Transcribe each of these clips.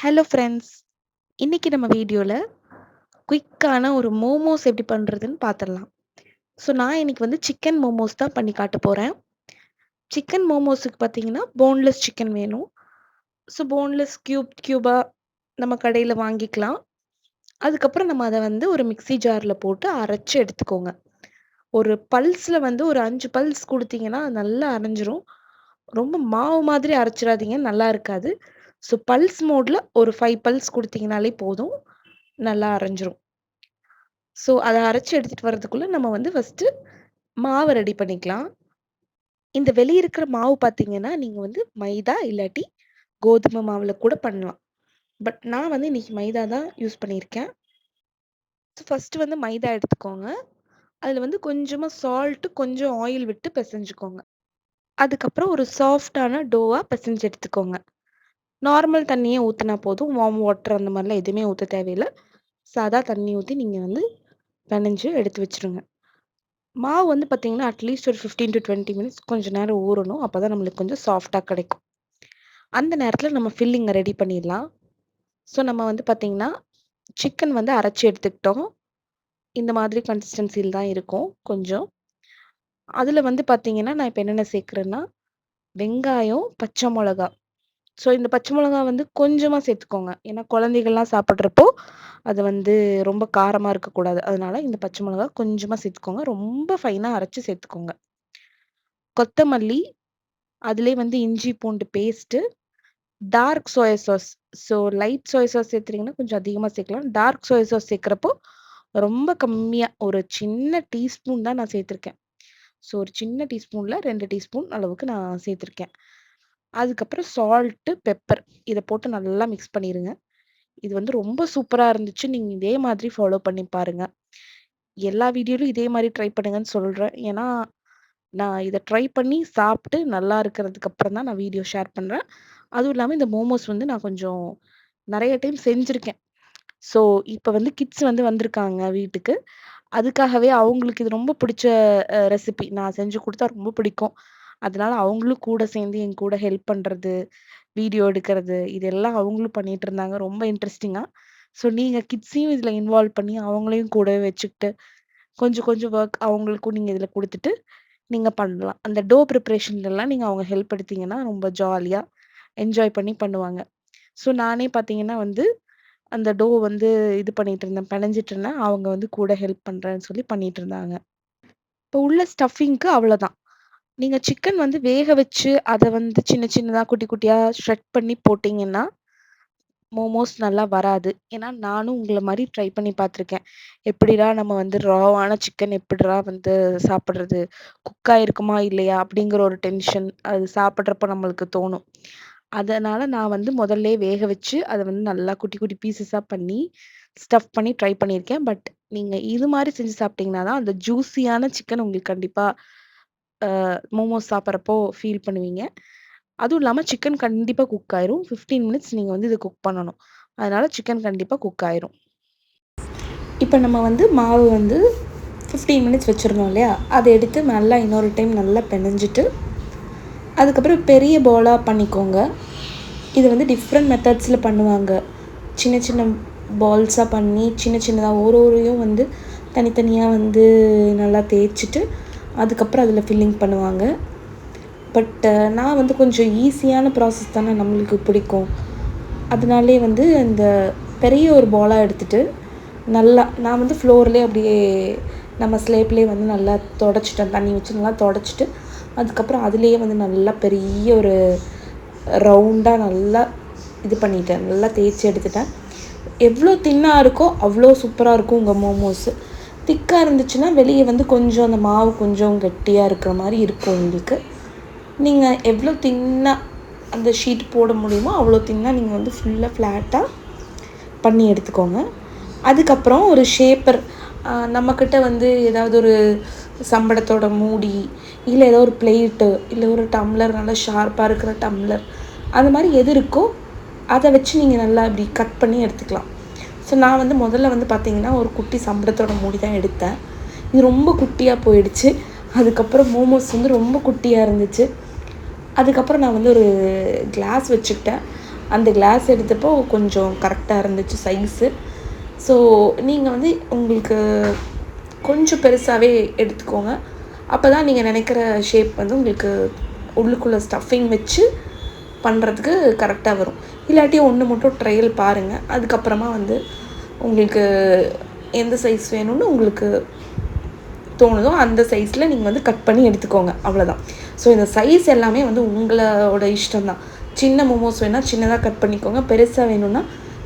Hello friends இன்னைக்கு நம்ம வீடியோவில் குயிக்கான ஒரு மோமோஸ் எப்படி பண்ணுறதுன்னு பார்த்துடலாம் ஸோ நான் இன்னைக்கு வந்து சிக்கன் மோமோஸ் தான் பண்ணி காட்ட போகிறேன் சிக்கன் மோமோஸுக்கு பார்த்தீங்கன்னா போன்லெஸ் சிக்கன் வேணும். ஸோ போன்லெஸ் க்யூப் க்யூபாக நம்ம கடையில் வாங்கிக்கலாம். அதுக்கப்புறம் நம்ம அதை வந்து ஒரு மிக்ஸி ஜாரில் போட்டு அரைச்சி எடுத்துக்கோங்க. ஒரு பல்ஸில் வந்து ஒரு அஞ்சு பல்ஸ் கொடுத்தீங்கன்னா நல்லா அரைஞ்சிரும். ரொம்ப மாவு மாதிரி அரைச்சிடாதீங்க நல்லா இருக்காது. ஸோ பல்ஸ் மோடில் ஒரு ஃபைவ் பல்ஸ் கொடுத்தீங்கனாலே போதும். நல்லா அரைஞ்சிரும். ஸோ அதை அரைச்சி எடுத்துகிட்டு வர்றதுக்குள்ளே நம்ம வந்து ஃபஸ்ட்டு மாவை ரெடி பண்ணிக்கலாம். இந்த வெளியே இருக்கிற மாவு பார்த்தீங்கன்னா நீங்கள் வந்து மைதா இல்லாட்டி கோதுமை மாவில் கூட பண்ணலாம். பட் நான் வந்து இன்னைக்கு மைதா தான் யூஸ் பண்ணியிருக்கேன். ஸோ ஃபஸ்ட்டு வந்து மைதா எடுத்துக்கோங்க. அதில் வந்து கொஞ்சமாக சால்ட்டு கொஞ்சம் ஆயில் விட்டு பிசைஞ்சுக்கோங்க. அதுக்கப்புறம் ஒரு சாஃப்டான டோவாக பிசைஞ்சு எடுத்துக்கோங்க. நார்மல் தண்ணியே ஊற்றினா போதும். வார்ம் வாட்டர் அந்த மாதிரிலாம் எதுவுமே ஊற்ற தேவையில்லை. சாதா தண்ணி ஊற்றி நீங்கள் வந்து பிணைஞ்சு எடுத்து வச்சுருங்க மாவு வந்து பார்த்தீங்கன்னா அட்லீஸ்ட் ஒரு ஃபிஃப்டீன் டு டுவெண்ட்டி மினிட்ஸ் கொஞ்சம் நேரம் ஊறணும். அப்போ தான் நம்மளுக்கு கொஞ்சம் சாஃப்டாக கிடைக்கும். அந்த நேரத்தில் நம்ம ஃபில்லிங்கை ரெடி பண்ணிடலாம். ஸோ நம்ம வந்து பார்த்திங்கன்னா சிக்கன் வந்து அரைச்சி எடுத்துக்கிட்டோம். இந்த மாதிரி கன்சிஸ்டன்சியில் தான் இருக்கும் கொஞ்சம். அதில் வந்து பார்த்தீங்கன்னா நான் இப்போ என்னென்ன சேர்க்குறேன்னா வெங்காயம் பச்சை மிளகா ஸோ இந்த பச்சை மிளகா வந்து கொஞ்சமாக சேர்த்துக்கோங்க. ஏன்னா குழந்தைகள்லாம் சாப்பிட்றப்போ அது வந்து ரொம்ப காரமாக இருக்கக்கூடாது. அதனால இந்த பச்சை மிளகா கொஞ்சமாக சேர்த்துக்கோங்க. ரொம்ப ஃபைனாக அரைச்சி சேர்த்துக்கோங்க. கொத்தமல்லி அதிலே வந்து இஞ்சி பூண்டு paste dark soya sauce so light soya sauce சேர்த்துறீங்கன்னா கொஞ்சம் அதிகமாக சேர்க்கலாம். டார்க் சோயா சாஸ் சேர்க்குறப்போ ரொம்ப கம்மியாக ஒரு சின்ன டீஸ்பூன் தான் நான் சேர்த்துருக்கேன். ஸோ ஒரு சின்ன டீஸ்பூனில் ரெண்டு டீஸ்பூன் அளவுக்கு நான் சேர்த்துருக்கேன். அதுக்கப்புறம் சால்ட்டு பெப்பர். இதை போட்டு நல்லா மிக்ஸ் பண்ணிடுங்க இது வந்து ரொம்ப சூப்பராக இருந்துச்சு. நீங்கள் இதே மாதிரி ஃபாலோ பண்ணி பாருங்க. எல்லா வீடியோலையும் இதே மாதிரி ட்ரை பண்ணுங்கன்னு சொல்கிறேன் ஏன்னா நான் இதை ட்ரை பண்ணி சாப்பிட்டு நல்லா இருக்கிறதுக்கு அப்புறம் தான் நான் வீடியோ ஷேர் பண்ணுறேன் அதுவும் இல்லாமல் இந்த மோமோஸ் வந்து நான் கொஞ்சம் நிறைய டைம் செஞ்சுருக்கேன். ஸோ இப்போ வந்து கிட்ஸ் வந்து வந்திருக்காங்க வீட்டுக்கு. அதுக்காகவே அவங்களுக்கு இது ரொம்ப பிடிச்ச ரெசிபி நான் செஞ்சு கொடுத்தா ரொம்ப பிடிக்கும். அதனால அவங்களும் கூட சேர்ந்து என் கூட ஹெல்ப் பண்ணுறது வீடியோ எடுக்கிறது இதெல்லாம் அவங்களும் பண்ணிட்டு இருந்தாங்க. ரொம்ப இன்ட்ரெஸ்டிங்கா. ஸோ நீங்கள் கிட்ஸையும் இதில் இன்வால்வ் பண்ணி அவங்களையும் கூடவே வச்சுக்கிட்டு கொஞ்சம் கொஞ்சம் ஒர்க் அவங்களுக்கும் நீங்கள் இதில் கொடுத்துட்டு நீங்கள் பண்ணலாம். அந்த டோ ப்ரிப்ரேஷன்லாம் நீங்கள் அவங்க ஹெல்ப் எடுத்தீங்கன்னா ரொம்ப ஜாலியாக என்ஜாய் பண்ணி பண்ணுவாங்க. ஸோ நானே பார்த்தீங்கன்னா வந்து அந்த டோ வந்து இது பண்ணிட்டு இருந்தேன். பிணைஞ்சிட்டு இருந்தேன். அவங்க வந்து கூட ஹெல்ப் பண்ணுறேன்னு சொல்லி பண்ணிட்டு இருந்தாங்க. இப்போ உள்ள ஸ்டஃபிங்க்கு அவ்வளோதான் நீங்க சிக்கன் வந்து வேக வச்சு அத வந்து சின்ன சின்னதா குட்டி குட்டியா ஷ்ரெட் பண்ணி போட்டீங்கன்னா, மோமோஸ் நல்லா வராது. ஏன்னா நானும் உங்கள மாரி ட்ரை பண்ணி பார்த்துருக்கேன். எப்படிடா நம்ம வந்து ராவான சிக்கன் எப்படிடா வந்து சாப்பிடுறது? குக் ஆயிருக்குமா இல்லையா? அப்படிங்கிற ஒரு டென்ஷன் அது சாப்பிடுறப்ப நம்மளுக்கு தோணும். அதனால நான் வந்து முதல்லயே வேக வச்சு அத வந்து நல்லா குட்டி குட்டி பீசஸா பண்ணி, ஸ்டஃப் பண்ணி ட்ரை பண்ணியிருக்கேன். பட் நீங்க இது மாரி செஞ்சு சாப்பிட்டீங்கன்னா தான் அந்த ஜூஸியான சிக்கன் உங்களுக்கு கண்டிப்பா மோமோஸ் சாப்பிட்றப்போ ஃபீல் பண்ணுவீங்க. அதுவும் இல்லாம சிக்கன் கண்டிப்பா குக் ஆயிரும். 15 மினிட்ஸ் நீங்க வந்து இத குக் பண்ணணும். அதனால சிக்கன் கண்டிப்பா குக் ஆயிரும். இப்ப நம்ம வந்து மாவு வந்து 15 மினிட்ஸ் வச்சிருந்தோம் இல்லையா? அத எடுத்து நல்லா இன்னொரு டைம் நல்லா பெனஞ்சிட்டு, அதுக்கப்புறம் பெரிய பாலா பண்ணிக்கோங்க. இது வந்து டிஃப்ரெண்ட் மெத்தட்ஸ்ல பண்ணுவாங்க. சின்ன சின்ன பால்ஸா பண்ணி, சின்ன சின்னதா ஒரு ஒரையும் வந்து தனித்தனியா வந்து நல்லா தேய்ச்சுட்டு, அதுக்கப்புறம் அதில் ஃபில்லிங் பண்ணுவாங்க. பட் நான் வந்து கொஞ்சம் ஈஸியான ப்ராசஸ் தானே நம்மளுக்கு பிடிக்கும். அதனாலே வந்து இந்த பெரிய ஒரு பாலாக எடுத்துகிட்டு நல்லா நான் வந்து ஃப்ளோர்லேயே அப்படியே நம்ம ஸ்லேப்லேயே வந்து நல்லா தொடச்சிட்டேன் தண்ணி வச்சு நல்லா தொடச்சிட்டு அதுக்கப்புறம் அதுலேயே வந்து நல்லா பெரிய ஒரு ரவுண்டாக நல்லா இது பண்ணிட்டேன். நல்லா தேய்ச்சி எடுத்துட்டேன். எவ்வளோ தின்னாக இருக்கோ, அவ்வளோ சூப்பராக இருக்கும் உங்கள் மோமோஸு. திக்காக இருந்துச்சுன்னா, வெளியே வந்து கொஞ்சம் அந்த மாவு கொஞ்சம் கெட்டியாக இருக்கிற மாதிரி இருக்கும் உங்களுக்கு. நீங்கள் எவ்வளோ தின்னாக அந்த ஷீட் போட முடியுமோ, அவ்வளோ தின்னாக நீங்கள் வந்து ஃபுல்லாக ஃப்ளாட்டாக பண்ணி எடுத்துக்கோங்க. அதுக்கப்புறம் ஒரு ஷேப்பர் நம்மக்கிட்ட வந்து ஏதாவது ஒரு சம்படத்தோட மூடி, இல்லை ஏதோ ஒரு பிளேட்டு, இல்லை ஒரு டம்ளர் நல்லா ஷார்ப்பாக இருக்கிற டம்ளர், அந்த மாதிரி எது இருக்கோ, அதை வச்சு நீங்கள் நல்லா இப்படி கட் பண்ணி எடுத்துக்கலாம். ஸோ நான் வந்து முதல்ல வந்து பார்த்திங்கன்னா ஒரு குட்டி சம்பளத்தோட மூடி தான் எடுத்தேன். இது ரொம்ப குட்டியாக போயிடுச்சு. அதுக்கப்புறம் மோமோஸ் வந்து ரொம்ப குட்டியாக இருந்துச்சு. அதுக்கப்புறம் நான் வந்து ஒரு கிளாஸ் வச்சுக்கிட்டேன். அந்த கிளாஸ் எடுத்தப்போ கொஞ்சம் கரெக்டாக இருந்துச்சு சைஸு ஸோ நீங்கள் வந்து உங்களுக்கு கொஞ்சம் பெருசாகவே எடுத்துக்கோங்க அப்போ தான் நீங்கள் நினைக்கிற ஷேப் வந்து உங்களுக்கு உள்ளுக்குள்ளே ஸ்டஃபிங் வச்சு பண்ணுறதுக்கு கரெக்டாக வரும் இல்லாட்டி ஒன்று மட்டும் ட்ரையல் பாருங்கள் அதுக்கப்புறமா வந்து உங்களுக்கு எந்த சைஸ் வேணும்னு உங்களுக்கு தோணுதோ அந்த சைஸில் நீங்கள் வந்து கட் பண்ணி எடுத்துக்கோங்க. அவ்வளோதான் ஸோ இந்த சைஸ் எல்லாமே வந்து உங்களோட இஷ்டம் தான் சின்ன மோமோஸ் வேணால் சின்னதாக கட் பண்ணிக்கோங்க. பெருசாக வேணும்னா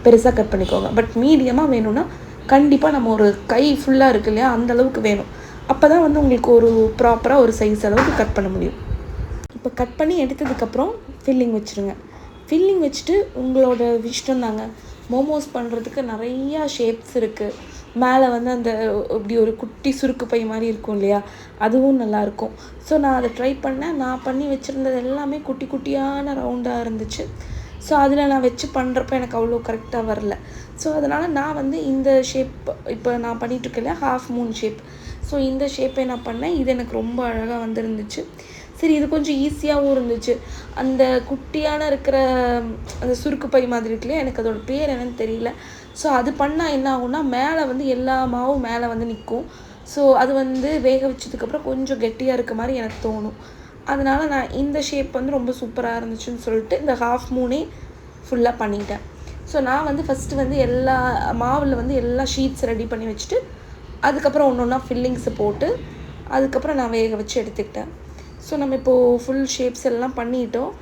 பெருசாக கட் பண்ணிக்கோங்க. பட் மீடியமாக வேணும்னா கண்டிப்பாக நம்ம ஒரு கை ஃபுல்லாக இருக்கு இல்லையா அந்த அளவுக்கு வேணும். அப்போ தான் வந்து உங்களுக்கு ஒரு ப்ராப்பராக ஒரு சைஸ் அளவுக்கு கட் பண்ண முடியும். இப்போ கட் பண்ணி எடுத்ததுக்கப்புறம் ஃபில்லிங் வச்சுருங்க. ஃபில்லிங் வச்சுட்டு உங்களோட இஷ்டம் தாங்க மோமோஸ் பண்ணுறதுக்கு நிறையா ஷேப்ஸ் இருக்குது மேலே வந்து அந்த இப்படி ஒரு குட்டி சுருக்கு பை மாதிரி இருக்கும் இல்லையா? அதுவும் நல்லாயிருக்கும் ஸோ நான் அதை ட்ரை பண்ணேன். நான் பண்ணி வச்சுருந்தது எல்லாமே குட்டி குட்டியான ரவுண்டாக இருந்துச்சு. ஸோ அதில் நான் வச்சு பண்ணுறப்ப எனக்கு அவ்வளோ கரெக்டாக வரல. ஸோ அதனால் நான் வந்து இந்த ஷேப் இப்போ நான் பண்ணிகிட்ருக்கல ஹாஃப் மூன் ஷேப் ஸோ இந்த ஷேப்பை நான் பண்ணேன். இது எனக்கு ரொம்ப அழகாக வந்துருந்துச்சு. சரி இது கொஞ்சம் ஈஸியாகவும் இருந்துச்சு. அந்த குட்டியான இருக்கிற அந்த சுருக்கு பை மாதிரி இருக்குல்லையா எனக்கு அதோட பேர் என்னன்னு தெரியல. ஸோ அது பண்ணால் என்ன ஆகும்னா மேலே வந்து எல்லா மாவும் மேலே வந்து நிற்கும் ஸோ அது வந்து வேக வச்சதுக்கப்புறம் கொஞ்சம் கெட்டியாக இருக்க மாதிரி எனக்கு தோணும். அதனால் நான் இந்த ஷேப் வந்து ரொம்ப சூப்பராக இருந்துச்சுன்னு சொல்லிட்டு இந்த ஹாஃப் மூனே ஃபுல்லாக பண்ணிட்டேன். ஸோ நான் வந்து ஃபஸ்ட்டு வந்து எல்லா மாவில் வந்து எல்லா ஷீட்ஸ் ரெடி பண்ணி வச்சுட்டு அதுக்கப்புறம் ஒன்று ஒன்றா ஃபில்லிங்ஸை போட்டு அதுக்கப்புறம் நான் வேக வச்சு எடுத்துக்கிட்டேன். ஸோ நம்ம இப்போது ஃபுல் ஷேப்ஸ் எல்லாம் பண்ணிட்டோம்.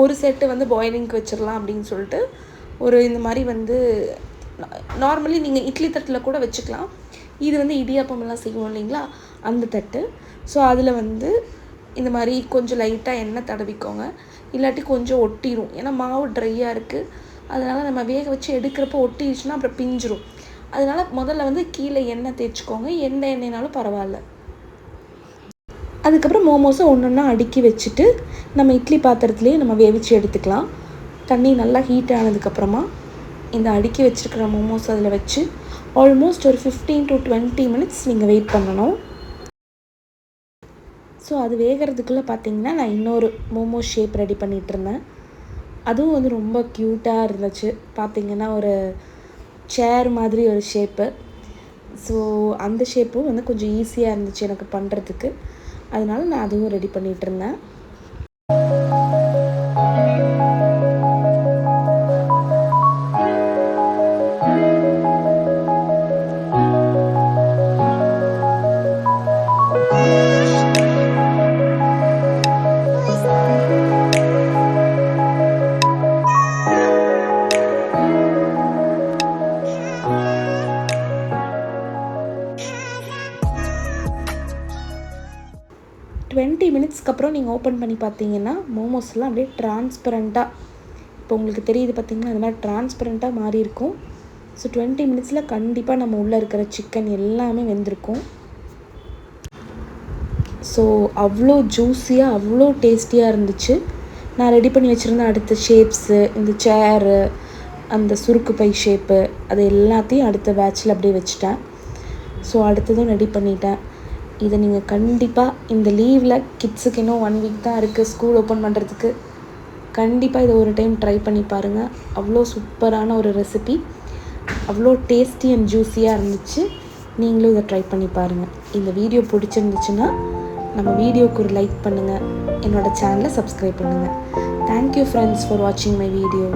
ஒரு செட்டு வந்து பாயிலிங்க்கு வச்சிடலாம் அப்படின்னு சொல்லிட்டு. ஒரு இந்த மாதிரி வந்து நார்மலி நீங்கள் இட்லி தட்டில் கூட வச்சுக்கலாம். இது வந்து இடியாப்பமெல்லாம் செய்வோம் இல்லைங்களா? அந்த தட்டு. ஸோ அதில் வந்து இந்த மாதிரி கொஞ்சம் லைட்டாக எண்ணெய் தடவிக்கோங்க. இல்லாட்டி கொஞ்சம் ஒட்டிடும் ஏன்னா மாவு ட்ரையாக இருக்குது அதனால் நம்ம வேக வச்சு எடுக்கிறப்போ ஒட்டிடுச்சுன்னா அப்புறம் பிஞ்சிரும். அதனால் முதல்ல வந்து கீழே எண்ணெய் தேய்ச்சிக்கோங்க. எந்த எண்ணெய்னாலும் பரவாயில்ல. அதுக்கப்புறம் மோமோஸை ஒன்று ஒன்றா அடுக்கி வச்சுட்டு நம்ம இட்லி பாத்திரத்துலேயே நம்ம வேவிச்சு எடுத்துக்கலாம். தண்ணி நல்லா ஹீட் ஆனதுக்கப்புறமா இந்த அடுக்கி வச்சுருக்கிற மோமோஸ் அதில் வச்சு ஆல்மோஸ்ட் ஒரு ஃபிஃப்டீன் டு டுவெண்ட்டி மினிட்ஸ் நீங்கள் வெயிட் பண்ணணும். ஸோ அது வேகிறதுக்குள்ளே பார்த்தீங்கன்னா நான் இன்னொரு மோமோஸ் ஷேப் ரெடி பண்ணிகிட்டு இருந்தேன் அதுவும் வந்து ரொம்ப க்யூட்டாக இருந்துச்சு. பார்த்தீங்கன்னா ஒரு சேர் மாதிரி ஒரு ஷேப்பு ஸோ அந்த ஷேப்பும் வந்து கொஞ்சம் ஈஸியாக இருந்துச்சு எனக்கு பண்ணுறதுக்கு அதனால நான் அதுவும் ரெடி பண்ணிகிட்டு அதுக்கப்புறம் மினிட்ஸ்க்கு அப்புறம் நீங்கள் ஓப்பன் பண்ணி பார்த்தீங்கன்னா மோமோஸ்லாம் அப்படியே டிரான்ஸ்பரண்ட்டாக இப்போ உங்களுக்கு தெரியுது பார்த்தீங்கன்னா அது மாதிரி டிரான்ஸ்பரண்ட்டாக மாறி இருக்கும். ஸோ டுவெண்ட்டி மினிட்ஸில் கண்டிப்பாக நம்ம உள்ளே இருக்கிற சிக்கன் எல்லாமே வெந்திருக்கும். ஸோ அவ்வளோ ஜூஸியாக அவ்வளோ டேஸ்டியாக இருந்துச்சு. நான் ரெடி பண்ணி வச்சுருந்த அடுத்த ஷேப்ஸு இந்த சேரு அந்த சுருக்கு பை ஷேப்பு அது எல்லாத்தையும் அடுத்த பேட்சில் அப்படியே வச்சுட்டேன். ஸோ அடுத்ததும் ரெடி பண்ணிட்டேன். இதை நீங்கள் கண்டிப்பாக இந்த லீவில் கிட்ஸுக்கு இன்னும் ஒன் வீக் தான் இருக்குது ஸ்கூல் ஓப்பன் பண்ணுறதுக்கு கண்டிப்பாக இதை ஒரு டைம் ட்ரை பண்ணி பாருங்கள் அவ்வளோ சூப்பரான ஒரு ரெசிபி அவ்வளோ டேஸ்டி அண்ட் ஜூஸியாக இருந்துச்சு. நீங்களும் இதை ட்ரை பண்ணி பாருங்கள் இந்த வீடியோ பிடிச்சிருந்துச்சுன்னா நம்ம வீடியோக்கு ஒரு லைக் பண்ணுங்கள் என்னோடய சேனலை சப்ஸ்கிரைப் பண்ணுங்கள் தேங்க்யூ ஃப்ரெண்ட்ஸ் ஃபார் வாட்சிங் மை வீடியோ